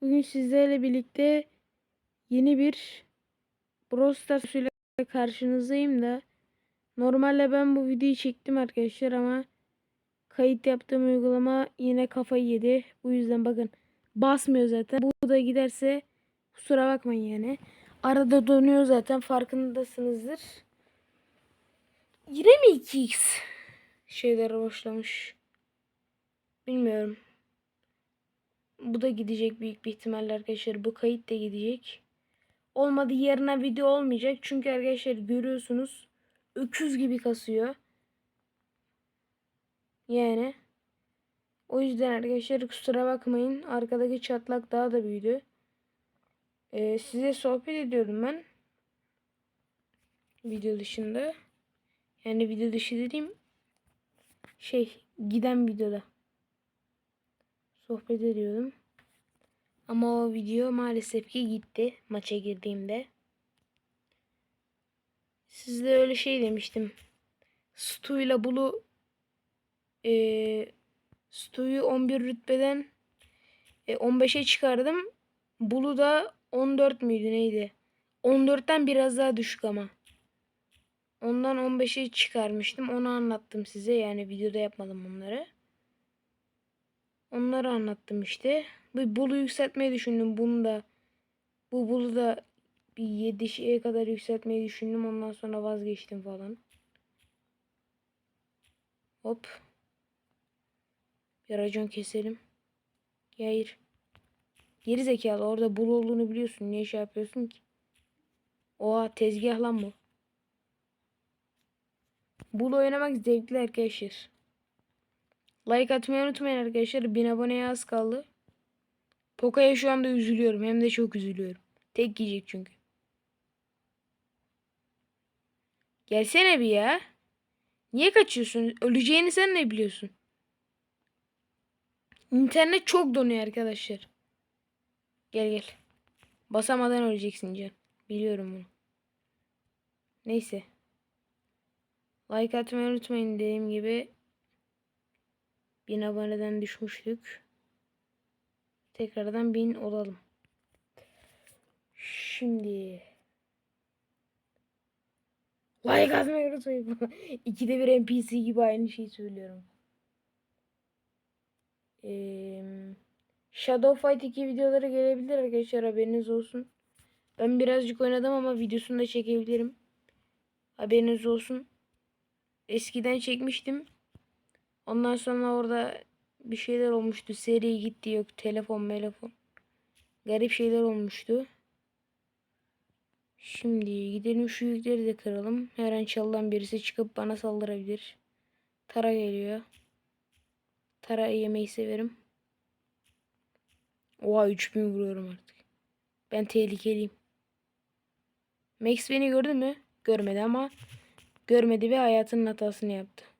Bugün sizlerle birlikte yeni bir Brawl ile karşınızdayım da normalde ben bu videoyu çektim arkadaşlar ama kayıt yaptığım uygulama yine kafayı yedi. Bu yüzden bakın basmıyor zaten. Bu da giderse kusura bakmayın yani. Arada donuyor zaten farkındasınızdır. Yine mi 2x şeyler başlamış? Bilmiyorum. Bu da gidecek büyük bir ihtimalle arkadaşlar. Bu kayıt da gidecek. Olmadı yarına video olmayacak. Çünkü arkadaşlar görüyorsunuz öküz gibi kasıyor. Yani o yüzden arkadaşlar kusura bakmayın. Arkadaki çatlak daha da büyüdü. Ee, size sohbet ediyordum ben. Video dışında. Yani video dışı dediğim şey giden videoda sohbet ediyordum. Ama o video maalesef ki gitti maça girdiğimde. Sizde öyle şey demiştim. Stu ile Bulu e, Stu'yu 11 rütbeden e, 15'e çıkardım. Bulu da 14 müydü neydi? 14'ten biraz daha düşük ama. Ondan 15'e çıkarmıştım. Onu anlattım size. Yani videoda yapmadım bunları. Onları anlattım işte. Bu bulu yükseltmeyi düşündüm. Bunu da bu bulu da bir 7 şeye kadar yükseltmeyi düşündüm. Ondan sonra vazgeçtim falan. Hop. Bir racon keselim. Hayır. Geri zekalı orada bul olduğunu biliyorsun. Niye şey yapıyorsun ki? Oha tezgah lan bu. Bul oynamak zevkli arkadaşlar. Like atmayı unutmayın arkadaşlar. 1000 aboneye az kaldı. Poka'ya şu anda üzülüyorum. Hem de çok üzülüyorum. Tek yiyecek çünkü. Gelsene bir ya. Niye kaçıyorsun? Öleceğini sen ne biliyorsun? İnternet çok donuyor arkadaşlar. Gel gel. Basamadan öleceksin Can. Biliyorum bunu. Neyse. Like atmayı unutmayın dediğim gibi. 1000 aboneden düşmüştük. Tekrardan 1000 olalım. Şimdi Like atmayı unutmayın. İkide bir NPC gibi aynı şeyi söylüyorum. Ee, Shadow Fight 2 videoları gelebilir arkadaşlar haberiniz olsun. Ben birazcık oynadım ama videosunu da çekebilirim. Haberiniz olsun. Eskiden çekmiştim. Ondan sonra orada bir şeyler olmuştu. Seri gitti yok telefon telefon. Garip şeyler olmuştu. Şimdi gidelim şu yükleri de kıralım. Her an çaldan birisi çıkıp bana saldırabilir. Tara geliyor. Tara yemeyi severim. Oha 3000 vuruyorum artık. Ben tehlikeliyim. Max beni gördü mü? Görmedi ama görmedi ve hayatının hatasını yaptı.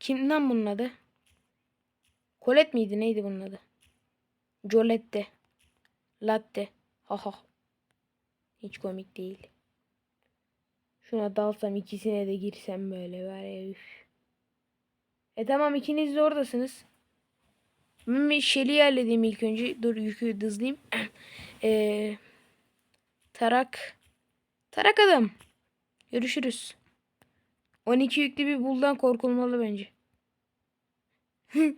Kimden bunun adı? Colette miydi? Neydi bunun adı? Jolette. Latte. Haha. Hiç komik değil. Şuna dalsam ikisine de girsem böyle var ya üf. E tamam ikiniz de oradasınız. Ben bir Shelly'i halledeyim ilk önce. Dur yükü hızlayayım. e, tarak. Tarak adam. Görüşürüz. 12 yüklü bir buldan korkulmalı bence.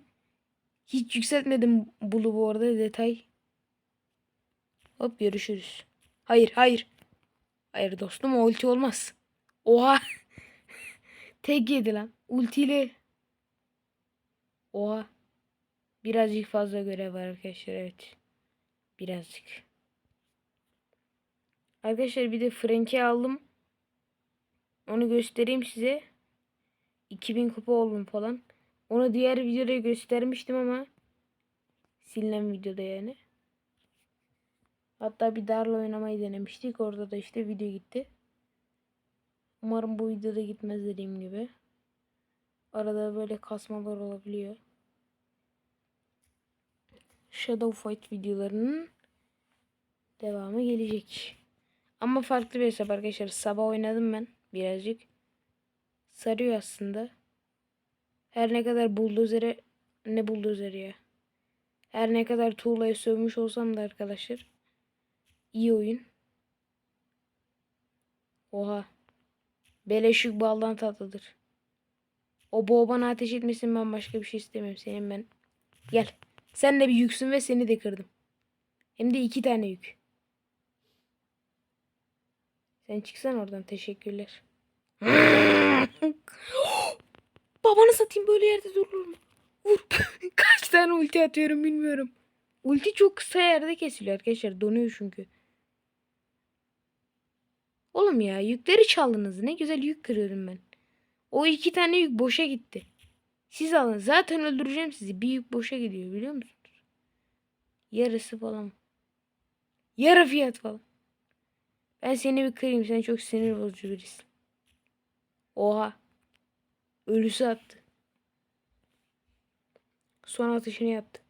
Hiç yükseltmedim bulu bu arada detay. Hop görüşürüz. Hayır hayır. Hayır dostum o ulti olmaz. Oha. Tek yedi lan. Ultiyle. Oha. Birazcık fazla görev var arkadaşlar evet. Birazcık. Arkadaşlar bir de Frank'i aldım. Onu göstereyim size. 2000 kupa oldum falan. Onu diğer videoda göstermiştim ama silinen videoda yani. Hatta bir darla oynamayı denemiştik. Orada da işte video gitti. Umarım bu videoda gitmez dediğim gibi. Arada böyle kasmalar olabiliyor. Shadow Fight videolarının devamı gelecek. Ama farklı bir hesap arkadaşlar. Sabah oynadım ben birazcık. Sarıyor aslında. Her ne kadar buldozere ne buldozeri ya. Her ne kadar tuğlaya sövmüş olsam da arkadaşlar. iyi oyun. Oha. Beleşik baldan tatlıdır. O boğa bana ateş etmesin ben başka bir şey istemiyorum. Senin ben. Gel. Sen de bir yüksün ve seni de kırdım. Hem de iki tane yük. Sen çıksan oradan teşekkürler. Babanı satayım böyle yerde durulur mu? Vur. Kaç tane ulti atıyorum bilmiyorum. Ulti çok kısa yerde kesiliyor arkadaşlar. Donuyor çünkü. Oğlum ya yükleri çaldınız. Ne güzel yük kırıyordum ben. O iki tane yük boşa gitti. Siz alın. Zaten öldüreceğim sizi. Bir yük boşa gidiyor biliyor musunuz? Yarısı falan. Yarı fiyat falan. Ben seni bir kırayım. Sen çok sinir bozucu birisin. Oha. Ölüsü attı. Son atışını yaptı.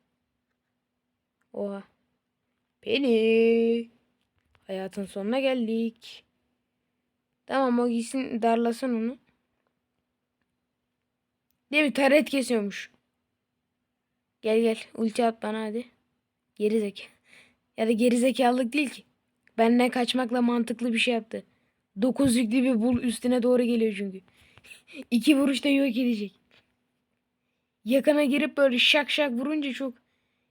Oha. Penny. Hayatın sonuna geldik. Tamam o gitsin darlasın onu. Değil mi? Taret kesiyormuş. Gel gel. Ulti at bana hadi. Geri zeka. Ya da geri zekalılık değil ki. Benden kaçmakla mantıklı bir şey yaptı. Dokuz yüklü bir bul üstüne doğru geliyor çünkü. İki vuruşta yok edecek. Yakına girip böyle şak şak vurunca çok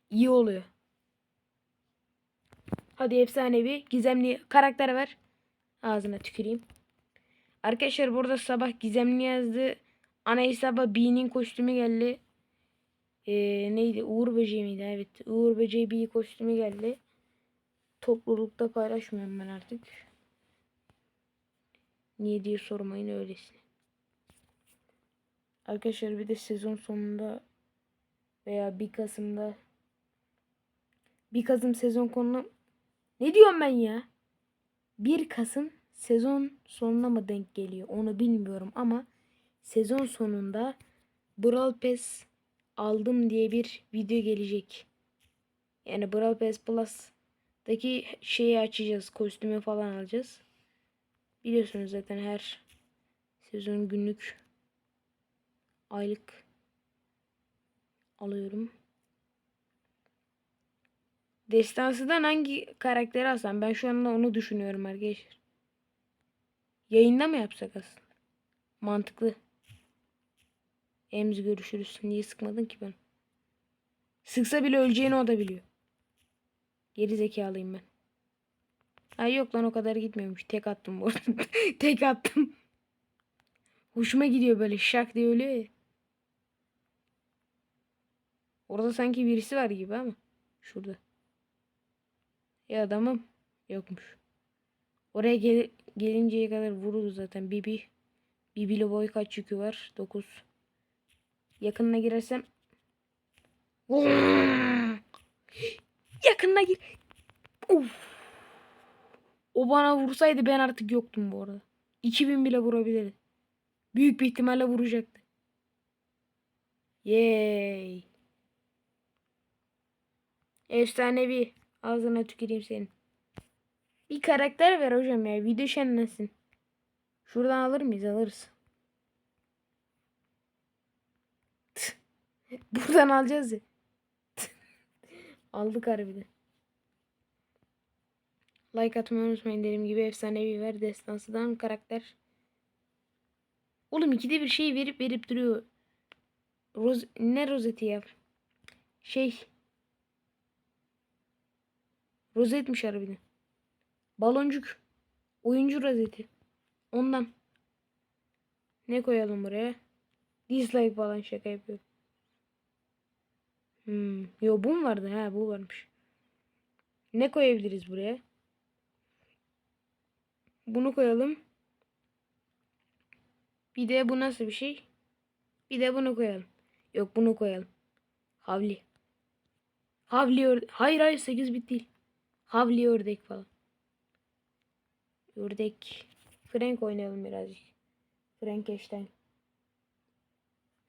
iyi oluyor. Hadi efsanevi gizemli karakter ver. Ağzına tüküreyim. Arkadaşlar burada sabah gizemli yazdı. Ana hesaba B'nin kostümü geldi. Ee, neydi? Uğur Böceği miydi? Evet. Uğur Böceği B kostümü geldi. Toplulukta paylaşmıyorum ben artık. Niye diye sormayın öylesine. Arkadaşlar bir de sezon sonunda veya 1 Kasım'da 1 Kasım sezon konu ne diyorum ben ya? 1 Kasım sezon sonuna mı denk geliyor onu bilmiyorum ama sezon sonunda Brawl Pass aldım diye bir video gelecek. Yani Brawl Pass Plus'taki şeyi açacağız. Kostümü falan alacağız. Biliyorsunuz zaten her sezon günlük aylık alıyorum. Destansıdan hangi karakteri alsam? Ben şu anda onu düşünüyorum arkadaşlar. Yayında mı yapsak aslında? Mantıklı. Emz görüşürüz. Niye sıkmadın ki ben? Sıksa bile öleceğini o da biliyor. Geri zekalıyım ben. Ay yok lan o kadar gitmiyormuş. Tek attım bu arada. Tek attım. Hoşuma gidiyor böyle şak diye ölüyor ya. Orada sanki birisi var gibi ama. Şurada. Ya adamım. Yokmuş. Oraya gel gelinceye kadar vururuz zaten. Bibi. Bibi boy kaç yükü var? 9. Yakınına girersem. Yakınına gir. Uf. O bana vursaydı ben artık yoktum bu arada. 2000 bile vurabilirdi. Büyük bir ihtimalle vuracaktı. Yay. Efsanevi. Ağzına tüküreyim senin. Bir karakter ver hocam ya. Video şenlensin. Şuradan alır mıyız? Alırız. Buradan alacağız ya. Aldık harbiden. Like atmayı unutmayın dediğim gibi efsanevi ver destansıdan karakter. Oğlum ikide bir şey verip verip duruyor. Roz ne rozeti ya? Şey. Rozetmiş harbiden. Baloncuk. Oyuncu rozeti. Ondan. Ne koyalım buraya? Dislike falan şaka yapıyor. Hmm. Yo bu mu vardı? Ha bu varmış. Ne koyabiliriz buraya? Bunu koyalım. Bir de bu nasıl bir şey? Bir de bunu koyalım. Yok bunu koyalım. Havli. Havli ördek. Hayır hayır 8 bit değil. Havli ördek falan. Ördek. Frank oynayalım birazcık. Frankenstein.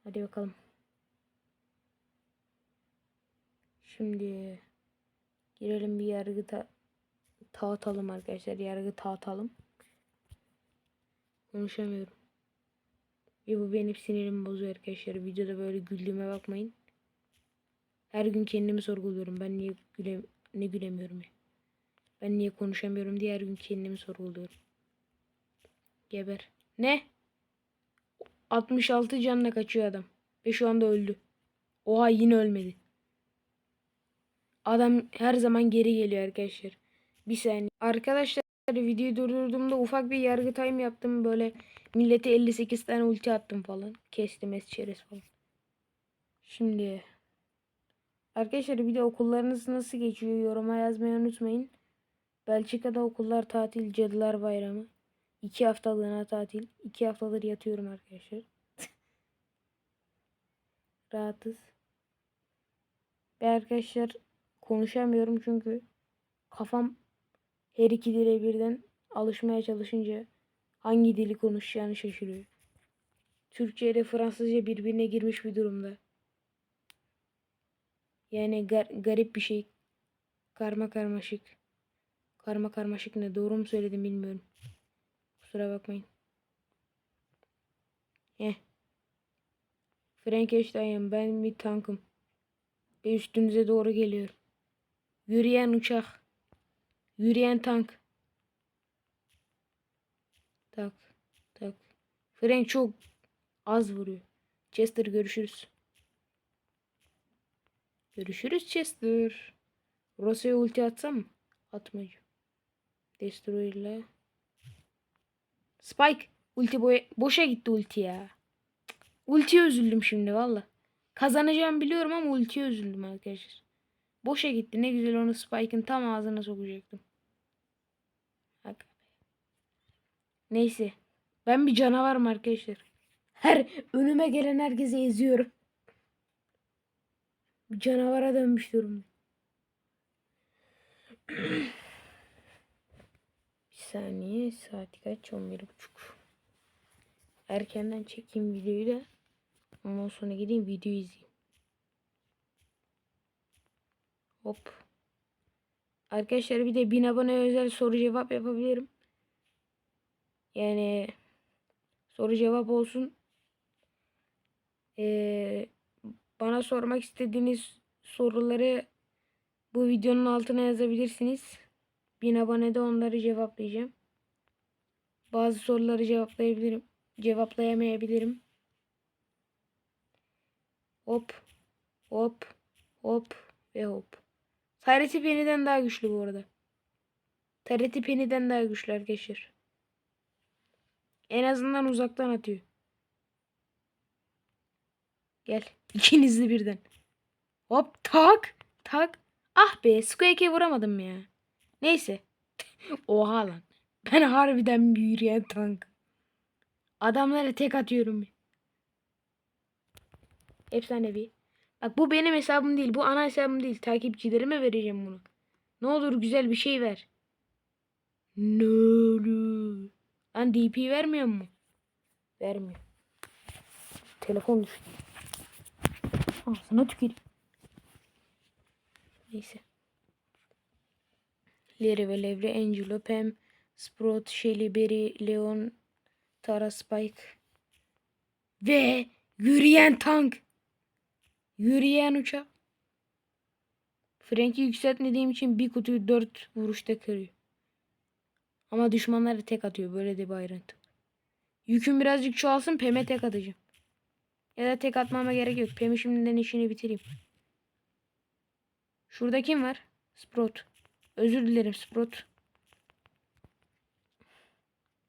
Hadi bakalım. Şimdi girelim bir yargı ta dağıtalım arkadaşlar. Yargı dağıtalım. Konuşamıyorum. Ve bu benim sinirimi bozuyor arkadaşlar. Videoda böyle güldüğüme bakmayın. Her gün kendimi sorguluyorum. Ben niye güle ne gülemiyorum ya. Ben niye konuşamıyorum diye her gün kendimi sorguluyorum. Geber. Ne? 66 canla kaçıyor adam. Ve şu anda öldü. Oha yine ölmedi. Adam her zaman geri geliyor arkadaşlar. Bir saniye. Arkadaşlar videoyu durdurduğumda ufak bir yargı time yaptım. Böyle millete 58 tane ulti attım falan. Kestim esçeriz falan. Şimdi arkadaşlar bir de okullarınız nasıl geçiyor yoruma yazmayı unutmayın. Belçika'da okullar tatil Cadılar Bayramı. İki haftalığına tatil. İki haftadır yatıyorum arkadaşlar. Rahatız. Ve arkadaşlar konuşamıyorum çünkü kafam her iki dile birden alışmaya çalışınca hangi dili konuşacağını şaşırıyor. Türkçe ile Fransızca birbirine girmiş bir durumda. Yani gar- garip bir şey. Karma karmaşık. Karma karmaşık ne? Doğru mu söyledim bilmiyorum. Kusura bakmayın. Heh. Frankenstein'ım ben bir tankım. Ve üstünüze doğru geliyorum. Yürüyen uçak. Yürüyen tank. Tak. Tak. Frank çok az vuruyor. Chester görüşürüz. Görüşürüz Chester. Rossa'ya ulti atsam mı? Atmayacağım. Destroy ile. Spike. Ulti boya boşa gitti ulti ya. Ultiye üzüldüm şimdi valla. Kazanacağımı biliyorum ama ultiye üzüldüm arkadaşlar. Boşa gitti. Ne güzel onu Spike'ın tam ağzına sokacaktım. Bak. Neyse. Ben bir canavarım arkadaşlar. Her önüme gelen herkese eziyorum. Bir canavara dönmüş durumda. bir saniye. Saat kaç? 11.30. Erkenden çekeyim videoyu da. Ondan sonra gideyim video izleyeyim. Hop. Arkadaşlar bir de 1000 abone özel soru cevap yapabilirim. Yani soru cevap olsun. Ee, bana sormak istediğiniz soruları bu videonun altına yazabilirsiniz. 1000 abonede onları cevaplayacağım. Bazı soruları cevaplayabilirim. Cevaplayamayabilirim. Hop. Hop. Hop. Ve hop. Tareti peniden daha güçlü bu arada. Tareti peniden daha güçlü arkadaşlar. En azından uzaktan atıyor. Gel. İkinizli birden. Hop tak. Tak. Ah be. Squeak'e vuramadım ya. Neyse. Oha lan. Ben harbiden bir yürüyen tank. Adamlara tek atıyorum. Efsanevi. Bak bu benim hesabım değil. Bu ana hesabım değil. Takipçilerime vereceğim bunu. Ne olur güzel bir şey ver. Ne olur. Lan DP vermiyor mu? Vermiyor. Telefon düştü. Ağzına tüküreyim. Neyse. Larry ve Levre, Angelo, Pam, Sprout, Shelly, Berry, Leon, Tara, Spike. Ve yürüyen tank. Yürüyen uçak. Frank'i yükseltmediğim için bir kutuyu dört vuruşta kırıyor. Ama düşmanları tek atıyor. Böyle de bir ayrıntı. Yüküm birazcık çoğalsın Pem'e tek atacağım. Ya da tek atmama gerek yok. Pem'i şimdiden işini bitireyim. Şurada kim var? Sprout. Özür dilerim Sprout.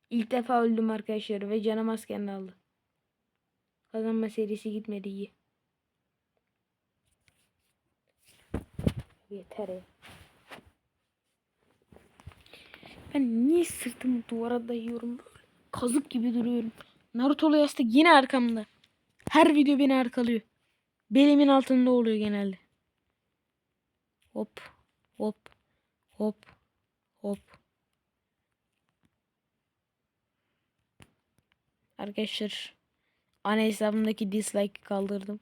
İlk defa öldüm arkadaşlar ve canım asken aldı. Kazanma serisi gitmedi iyi. Yeter. Ben niye sırtımı duvara dayıyorum? Kazık gibi duruyorum. Naruto'lu yastık yine arkamda. Her video beni arkalıyor. Belimin altında oluyor genelde. Hop. Hop. Hop. Hop. Arkadaşlar ana hesabımdaki dislike'ı kaldırdım.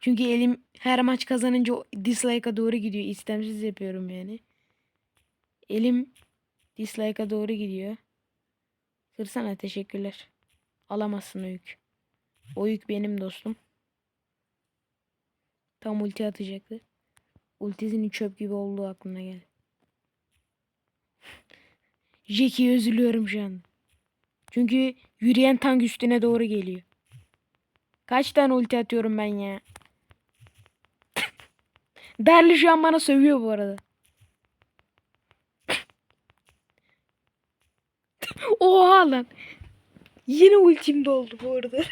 Çünkü elim her maç kazanınca dislike'a doğru gidiyor. İstemsiz yapıyorum yani. Elim dislike'a doğru gidiyor. Kırsana teşekkürler. Alamazsın o yük. O yük benim dostum. Tam ulti atacaktı. Ultisinin çöp gibi olduğu aklına geldi. Jackie'ye üzülüyorum şu an. Çünkü yürüyen tank üstüne doğru geliyor. Kaç tane ulti atıyorum ben ya. Derli şu an bana sövüyor bu arada. Oha lan. Yine ultim doldu bu arada.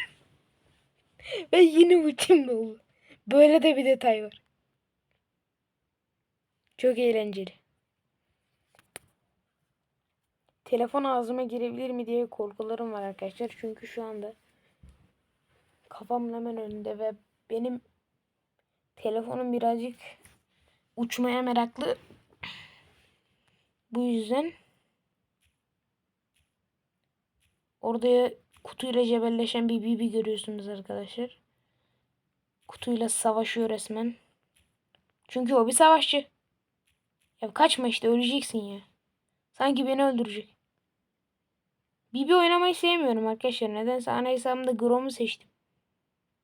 Ve yine ultim doldu. Böyle de bir detay var. Çok eğlenceli. Telefon ağzıma girebilir mi diye korkularım var arkadaşlar. Çünkü şu anda kafam hemen önünde ve benim telefonum birazcık uçmaya meraklı. Bu yüzden orada kutuyla cebelleşen bir bibi görüyorsunuz arkadaşlar. Kutuyla savaşıyor resmen. Çünkü o bir savaşçı. Ya kaçma işte öleceksin ya. Sanki beni öldürecek. Bibi oynamayı sevmiyorum arkadaşlar. Nedense ana hesabımda Grom'u seçtim.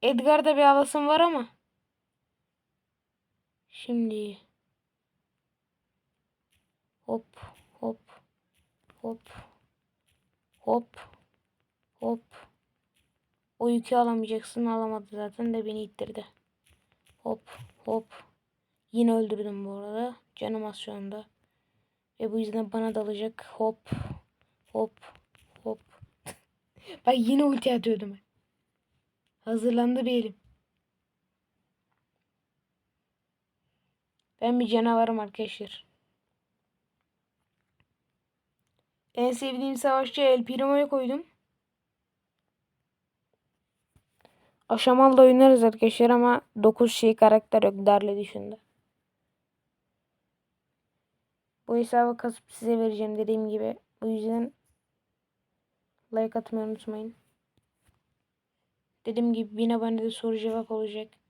Edgar'da bir alasım var ama. Şimdi. Hop hop hop hop hop. O yükü alamayacaksın. Alamadı zaten de beni ittirdi. Hop hop. Yine öldürdüm bu arada. Canım az şu anda. Ve bu yüzden bana dalacak. Hop hop hop. Bak yine ulti atıyordum. Hazırlandı bir elim. Ben bir canavarım arkadaşlar. En sevdiğim savaşçı El Primo'yu koydum. Aşamal da oynarız arkadaşlar ama 9 şey karakter yok Darle dışında. Bu hesabı kasıp size vereceğim dediğim gibi. Bu yüzden like atmayı unutmayın. Dediğim gibi 1000 abonede soru cevap olacak.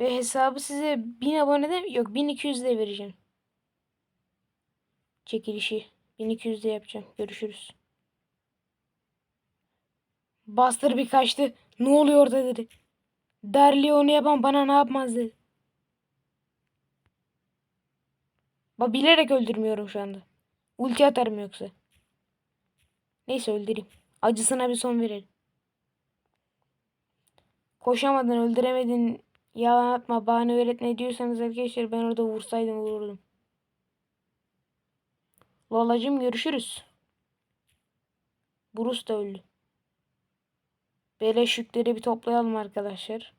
Ve hesabı size 1000 abonede yok 1200'de vereceğim. Çekilişi 1200'de yapacağım. Görüşürüz. Bastır bir kaçtı. Ne oluyor orada dedi. Derli onu yapan bana ne yapmaz dedi. Bak bilerek öldürmüyorum şu anda. Ulti atarım yoksa. Neyse öldüreyim. Acısına bir son verelim. Koşamadın, öldüremedin, yalan atma, bahane öğretme diyorsanız arkadaşlar ben orada vursaydım vururdum. Lolacım görüşürüz. Bruce da öldü. Beleş yükleri bir toplayalım arkadaşlar.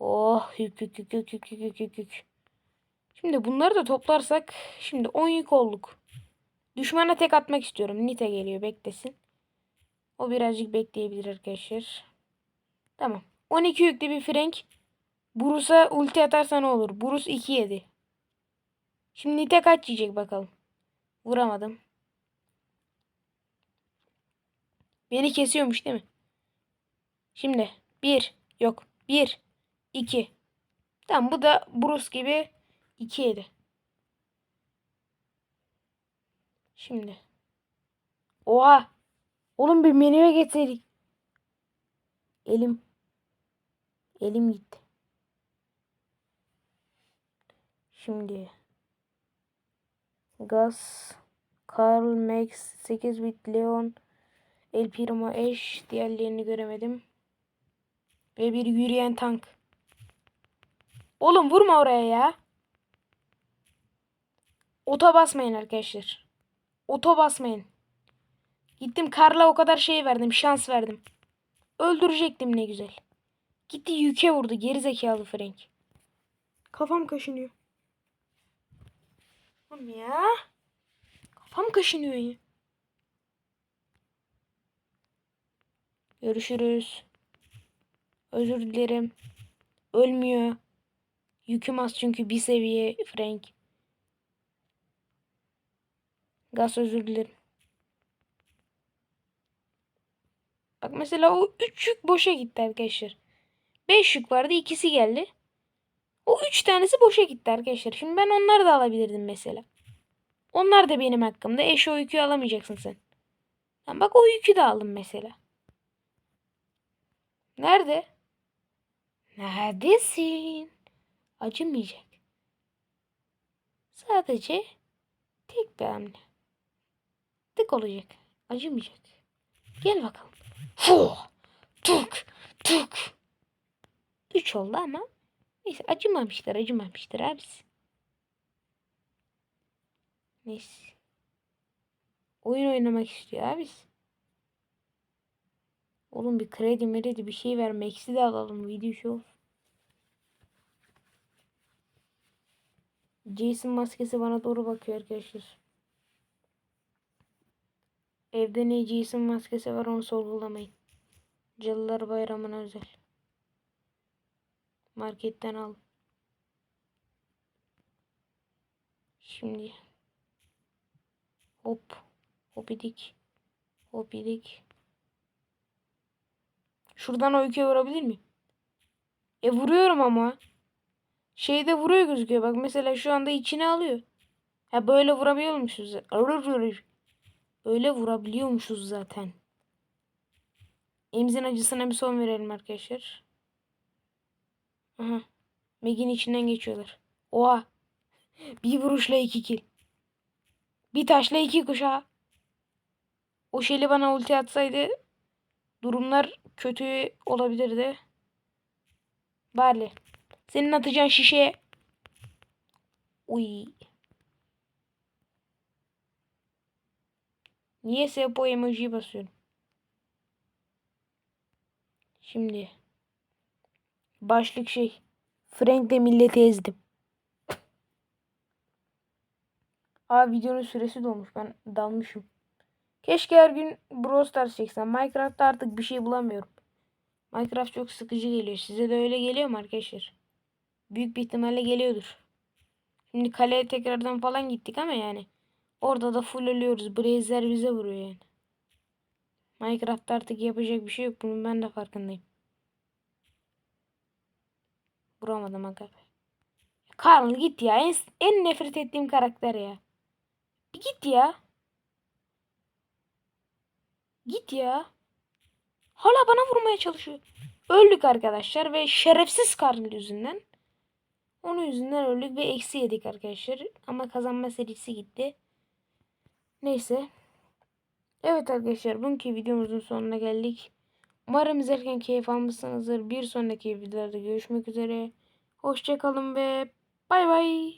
Oh yük yük yük yük yük yük yük yük. Şimdi bunları da toplarsak şimdi 10 yük olduk. Düşmana tek atmak istiyorum. Nite geliyor beklesin. O birazcık bekleyebilir arkadaşlar. Tamam. 12 yüklü bir Frank. Bruce'a ulti atarsa ne olur? Bruce 2 yedi. Şimdi Nite kaç yiyecek bakalım. Vuramadım. Beni kesiyormuş değil mi? Şimdi 1 yok 1 2 Tamam bu da Bruce gibi 2 yedi. Şimdi. Oha. Oğlum bir menüye getseydik. Elim. Elim gitti. Şimdi. Gas. Karl Max 8 bit Leon. El Primo Eş. Diğerlerini göremedim. Ve bir yürüyen tank. Oğlum vurma oraya ya. Ota basmayın arkadaşlar. Oto basmayın. Gittim Karla o kadar şey verdim. Şans verdim. Öldürecektim ne güzel. Gitti yüke vurdu. Geri zekalı Frank. Kafam kaşınıyor. Oğlum ya. Kafam kaşınıyor ya. Görüşürüz. Özür dilerim. Ölmüyor. Yüküm az çünkü bir seviye Frank. Gaz özür dilerim. Bak mesela o 3 yük boşa gitti arkadaşlar. 5 yük vardı ikisi geldi. O 3 tanesi boşa gitti arkadaşlar. Şimdi ben onları da alabilirdim mesela. Onlar da benim hakkımda. Eş o yükü alamayacaksın sen. Tamam, bak o yükü de aldım mesela. Nerede? Neredesin? Acımayacak. Sadece tek bir hamle. Tık olacak. Acımayacak. Gel bakalım. Fuh! Tık! Tık! Üç oldu ama neyse acımamıştır acımamıştır abisi. Neyse. Oyun oynamak istiyor abisi. Oğlum bir kredi meredi bir şey ver. Max'i de alalım. Video olsun. Jason maskesi bana doğru bakıyor arkadaşlar. Evde ne Jason maskesi var onu sorgulamayın. Cadılar Bayramı'na özel. Marketten al. Şimdi. Hop. Hopidik. Hopidik. Şuradan o öyküye vurabilir miyim? E vuruyorum ama. Şeyde vuruyor gözüküyor. Bak mesela şu anda içine alıyor. Ha böyle vurabiliyormuşuz. Böyle vurabiliyormuşuz zaten. Emzin acısına bir son verelim arkadaşlar. Aha. Meg'in içinden geçiyorlar. Oha. Bir vuruşla iki kill. Bir taşla iki kuşa. O şeyli bana ulti atsaydı durumlar kötü olabilirdi. Barley. Senin atacağın şişeye. Uy. Niye bu emojiyi basıyorum? Şimdi. Başlık şey. Frank'le milleti ezdim. Aa videonun süresi dolmuş. Ben dalmışım. Keşke her gün Brawl Stars çeksem. Minecraft'ta artık bir şey bulamıyorum. Minecraft çok sıkıcı geliyor. Size de öyle geliyor mu arkadaşlar? Büyük bir ihtimalle geliyordur. Şimdi kaleye tekrardan falan gittik ama yani. Orada da full ölüyoruz. Brazer bize vuruyor yani. Minecraft'ta artık yapacak bir şey yok. Bunun ben de farkındayım. Vuramadım aga. Karl git ya. En, en nefret ettiğim karakter ya. Bir git ya. Git ya. Hala bana vurmaya çalışıyor. Öldük arkadaşlar ve şerefsiz Karl yüzünden. Onun yüzünden öldük ve eksi yedik arkadaşlar. Ama kazanma serisi gitti. Neyse. Evet arkadaşlar bugünkü videomuzun sonuna geldik. Umarım izlerken keyif almışsınızdır. Bir sonraki videolarda görüşmek üzere. Hoşçakalın ve bay bay.